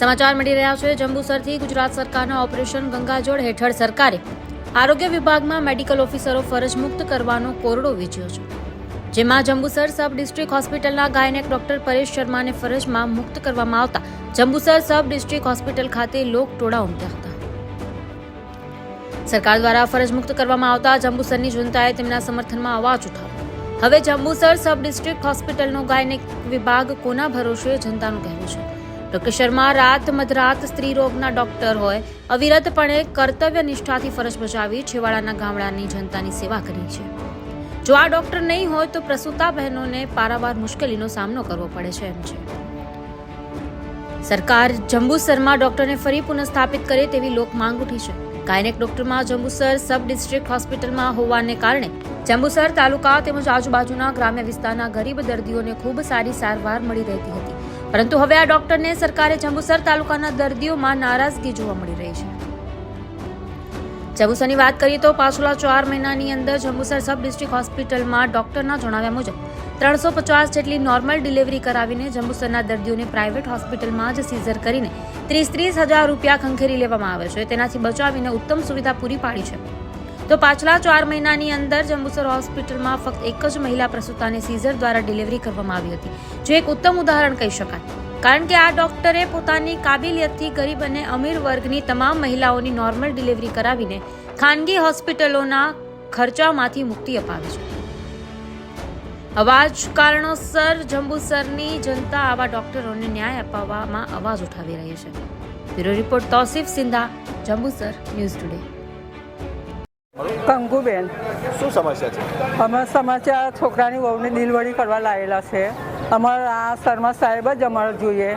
સમાચાર મળી રહ્યા છે. જંબુસરથી ગુજરાત સરકારના ઓપરેશન ગંગાજળ હેઠળ સરકારે આરોગ્ય વિભાગમાં મેડિકલ ઓફિસરો ફરજ મુક્ત કરવાનો કોરડો વીજ્યો છે. જેમાં જંબુસર સબ ડિસ્ટ્રિક્ટ હોસ્પિટલના ગાયનેક ડોક્ટર પરેશ શર્માને ફરજમાં મુક્ત કરવામાં આવતા જંબુસર સબ ડિસ્ટ્રિક્ટ હોસ્પિટલ ખાતે લોક ટોળા ઉમટ્યા હતા. સરકાર દ્વારા ફરજ મુક્ત કરવામાં આવતા જંબુસરની જનતાએ તેમના સમર્થનમાં અવાજ ઉઠાવ્યો. હવે જંબુસર સબ ડિસ્ટ્રિક્ટ હોસ્પિટલનો ગાયનેક વિભાગ કોના ભરોસે જનતાનું કહેવું છે. ડોક્ટર શર્મા રાત મધરાત સ્ત્રી રોગના ડોક્ટર હોય, અવિરતપણે કર્તવ્ય નિષ્ઠાથી ફરજ બજાવી છેવાડાના ગામડાની જનતાની સેવા કરી છે. જો આ ડોક્ટર નહીં હોય તો પ્રસૂતા બહેનોને પારાવાર મુશ્કેલીનો સામનો કરવો પડે છે એમ છે. સરકાર જંબુસરમાં ડોક્ટરને ફરી પુનઃસ્થાપિત કરે તેવી લોક માંગ ઉઠી છે. ગાયનેક ડોક્ટરમાં જંબુસર સબ ડિસ્ટ્રિક્ટ હોસ્પિટલમાં હોવાને કારણે જંબુસર તાલુકા તેમજ આજુબાજુના ગ્રામ્ય વિસ્તારના ગરીબ દર્દીઓને ખૂબ સારી સારવાર મળી રહેતી હતી. પરંતુ હવે આ ડોક્ટરને સરકારે જંબુસર તાલુકાના દર્દીઓમાં નારાજગી જોવા મળી રહી છે. જંબુસરની વાત કરીએ તો પાછલા ચાર મહિનાની અંદર જંબુસર સબ ડિસ્ટ્રિક્ટ હોસ્પિટલમાં ડોક્ટરના જણાવ્યા મુજબ ત્રણસો પચાસ જેટલી નોર્મલ ડિલિવરી કરાવીને જંબુસરના દર્દીઓને પ્રાઇવેટ હોસ્પિટલમાં જ સીઝર કરીને ત્રીસ ત્રીસ હજાર રૂપિયા ખંખેરી લેવામાં આવે છે. તેનાથી બચાવીને ઉત્તમ સુવિધા પૂરી પાડી છે. તો પાછલા ચાર મહિનાની અંદર જંબુસર હોસ્પિટલમાં ફક્ત એક જ મહિલા પ્રસૂતાને સીઝર દ્વારા ડિલિવરી કરવામાં આવી હતી. જે એક ઉત્તમ ઉદાહરણ કહી શકાય. કારણ કે આ ડોક્ટરે પોતાની કાબિલિયતથી ગરીબ અને અમીર વર્ગની તમામ મહિલાઓની નોર્મલ ડિલિવરી કરાવીને ખાનગી હોસ્પિટલોના ખર્ચામાંથી મુક્તિ અપાવી છે. અવાજ કારણોસર જંબુસરની જનતા આવા ડોક્ટરોને ન્યાય અપાવવામાં અવાજ ઉઠાવી રહી છે. Bureau report Tausif Sindha, Jambusar news today. Kankuben. શું સમસ્યા છે? અમે સમાચાર છોકરાની વહુની દિલવડી કરવા લાવેલા છે. અમારા આ શર્મા સાહેબ જ અમારે જોઈએ.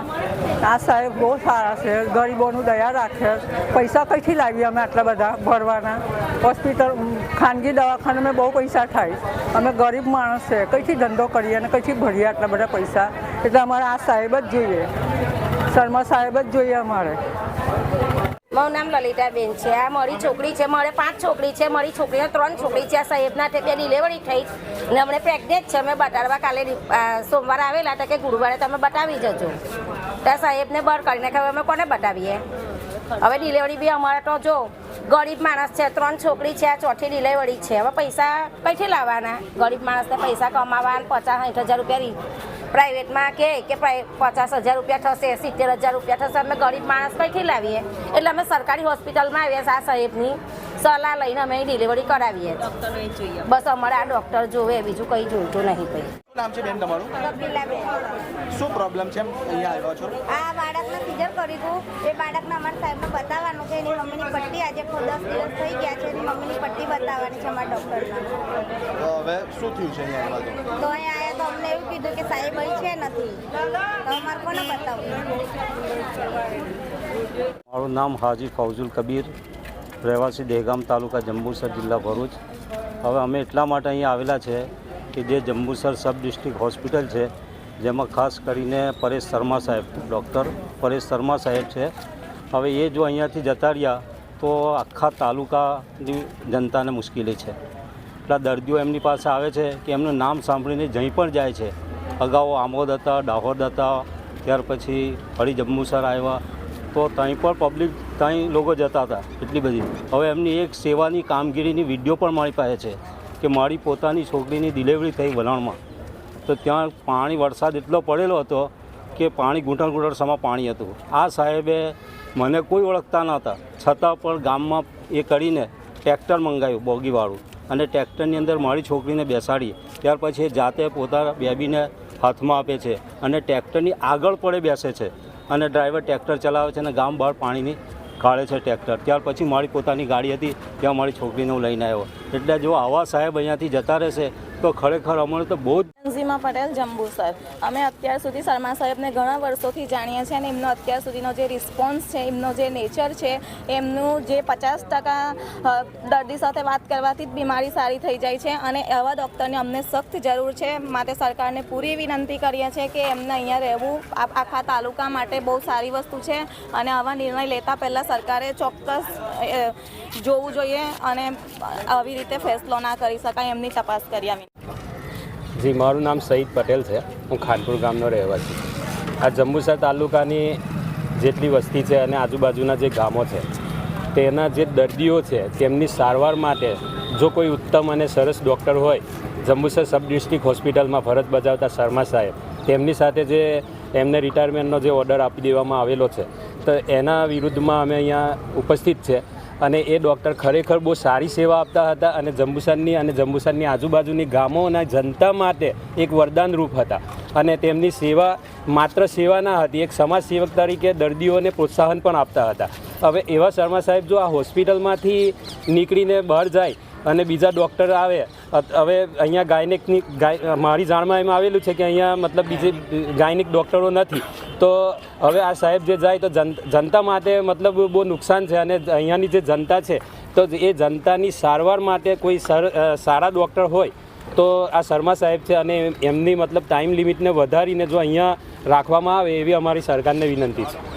આ સાહેબ બહુ સારા છે ગરીબોનું દયા રાખે. પૈસા કઈથી લાવીએ અમે આટલા બધા ભરવાના? હોસ્પિટલ ખાનગી દવાખાનામાં બહુ પૈસા થાય. અમે ગરીબ માણસ છે કઈથી ધંધો કરીએ અને કઈથી ભરીએ આટલા બધા પૈસા? એટલે અમારે આ સાહેબ જ જોઈએ. શર્મા સાહેબ જ જોઈએ અમારે. મારું નામ લલિતાબેન છે. આ મારી છોકરી છે, મારે પાંચ છોકરી છે, મારી છોકરીને ત્રણ છોકરી છે. આ સાહેબના બે ડિલિવરી થઈ ને હમણે પ્રેગ્નેન્ટ છે. અમે બતાડવા કાલે સોમવારે આવેલા હતા કે ગુરુવારે તમે બતાવી જજો. ત્યાં સાહેબને બહાર કરીને ખબર અમે કોને બતાવીએ હવે ડિલિવરી બી અમારે તો જો, ગરીબ માણસ છે, ત્રણ છોકરી છે, આ ચોથી ડિલિવરી છે. હવે પૈસા કઈથી લાવવાના? ગરીબ માણસને પૈસા કમાવા પચાસ સાઠ હજાર રૂપિયા પ્રાઇવેટમાં કે કે પચાસ હજાર રૂપિયા થશે સિત્તેર હજાર રૂપિયા થશે અમે ગરીબ માણસ કંઈથી લાવીએ? એટલે અમે સરકારી હોસ્પિટલમાં આવ્યા આ સાહેબની સલાહ લઈને અમે ડિલિવરી કરાવીએ. બસ અમારે આ ડૉક્ટર જોવે બીજું કંઈ જોઈતું નહીં કંઈ. શું નામ છે બેન તમારું? શું પ્રોબ્લેમ છે? અહીંયા આવ્યા છો? આ બાળકને સિઝર કર્યું હતું એ બાળકને અમારા સાહેબને બતાવવાનું છે એની મમ્મીની પટ્ટી આજે દસ દિવસ થઈ ગયા છે એની મમ્મીની પટ્ટી બતાવવાની છે અમારા ડૉક્ટરના તો હવે શું થયું છે અહીંયા તો તો અહીંયા તો અમને એવું કીધું કે સાહેબ અહીં છે નથી. તો અમારે કોને બતાવું મારું નામ હાજી ફૌજુલ કબીર, રહેવાસી દહેગામ તાલુકા જંબુસર જિલ્લા ભરૂચ. હવે અમે એટલા માટે અહીંયા આવેલા છે કે જે જંબુસર સબ ડિસ્ટ્રિક્ટ હોસ્પિટલ છે, જેમાં ખાસ કરીને પરેશ શર્મા સાહેબ, ડૉક્ટર પરેશ શર્મા સાહેબ છે. હવે એ જો અહીંયાથી જતા રહ્યા, તો આખા તાલુકાની જનતાને મુશ્કેલી છે. એટલા દર્દીઓ એમની પાસે આવે છે કે એમનું નામ સાંભળીને જઈ પણ જાય છે. અગાઉ આમોદ હતા, દાહોદ હતા, ત્યાર પછી ફરી જંબુસર આવ્યા. તો ત્યાં પણ પબ્લિક ત્યાં લોકો જતા હતા, એટલી બધી. હવે એમની એક સેવાની કામગીરીની વીડિયો પણ મારી પાસે છે કે મારી પોતાની છોકરીની ડિલિવરી થઈ વલણમાં. તો ત્યાં પાણી વરસાદ એટલો પડેલો હતો કે પાણી ઘૂંટણ ઘૂંટણ સમા પાણી હતું. આ સાહેબે મને કોઈ ઓળખતા નહોતા છતાં પણ ગામમાં એ કરીને ટ્રેક્ટર મંગાવ્યું બોગીવાળું. અને ટ્રેક્ટરની અંદર મારી છોકરીને બેસાડી. ત્યાર પછી જાતે પોતાના બેબીને હાથમાં આપે છે અને ટ્રેક્ટરની આગળ પડે બેસે છે. અને ડ્રાઈવર ટ્રેક્ટર ચલાવે છે અને ગામ બહાર પાણીની કાઢે છે ટ્રેક્ટર. ત્યાર પછી મારી પોતાની ગાડી હતી, ત્યાં મારી છોકરીને હું લઈને આવ્યો. એટલે જો આવા સાહેબ અહીંયાથી જતા રહેશે, તો ખરેખર અમને તો બહુ જ ઝીમા પટેલ જંબુસર અમે અત્યાર સુધી શર્મા સાહેબને ઘણા વર્ષોથી જાણીએ છીએ અને એમનો અત્યાર સુધીનો જે રિસ્પોન્સ છે, એમનો જે નેચર છે, એમનું જે પચાસ ટકા દર્દી સાથે વાત કરવાથી જ બીમારી સારી થઈ જાય છે અને એવા ડૉક્ટરની અમને સખ્ત જરૂર છે. માટે સરકારને પૂરી વિનંતી કરીએ છીએ કે એમને અહીંયા રહેવું. આખા તાલુકા માટે બહુ સારી વસ્તુ છે અને આવા નિર્ણય લેતા પહેલાં સરકારે ચોક્કસ જોવું જોઈએ અને આવી રીતે ફેસલો ના કરી શકાય એમની તપાસ કરી આવી. જી, મારું નામ સઈદ પટેલ છે. હું ખાનપુર ગામનો રહેવાસી આ જંબુસર તાલુકાની જેટલી વસ્તી છે અને આજુબાજુના જે ગામો છે, તેના જે દર્દીઓ છે, તેમની સારવાર માટે જો કોઈ ઉત્તમ અને સરસ ડૉક્ટર હોય જંબુસર સબ ડિસ્ટ્રિક્ટ હોસ્પિટલમાં ફરજ બજાવતા શર્મા સાહેબ, તેમની સાથે જે એમને રિટાયરમેન્ટનો જે ઓર્ડર આપી દેવામાં આવેલો છે, તો એના વિરુદ્ધમાં અમે અહીંયા ઉપસ્થિત છે. અને એ ડૉક્ટર ખરેખર બહુ સારી સેવા આપતા હતા અને જંબુસરની અને જંબુસરની આજુબાજુની ગામોના જનતા માટે એક વરદાન રૂપ હતા. અને તેમની સેવા માત્ર સેવા ના હતી, એક સમાજ સેવક તરીકે દર્દીઓને પ્રોત્સાહન પણ આપતા હતા. હવે એવા શર્મા સાહેબ જો આ હોસ્પિટલમાંથી નીકળીને બહાર જાય અને બીજા ડૉક્ટર આવે હવે અહીંયા ગાયનેકની ગાય, મારી જાણમાં એમ આવેલું છે કે અહીંયા મતલબ બીજી ગાયનિક ડૉક્ટરો નથી. તો હવે આ સાહેબ જે જાય તો જન, જનતા માટે મતલબ બહુ નુકસાન છે અને અહીંયાની જે જનતા છે, તો એ જનતાની સારવાર માટે કોઈ સર સારા ડૉક્ટર હોય, તો આ શર્મા સાહેબ છે અને એમની મતલબ ટાઈમ લિમિટને વધારીને જો અહીંયા રાખવામાં આવે એવી અમારી સરકારને વિનંતી છે.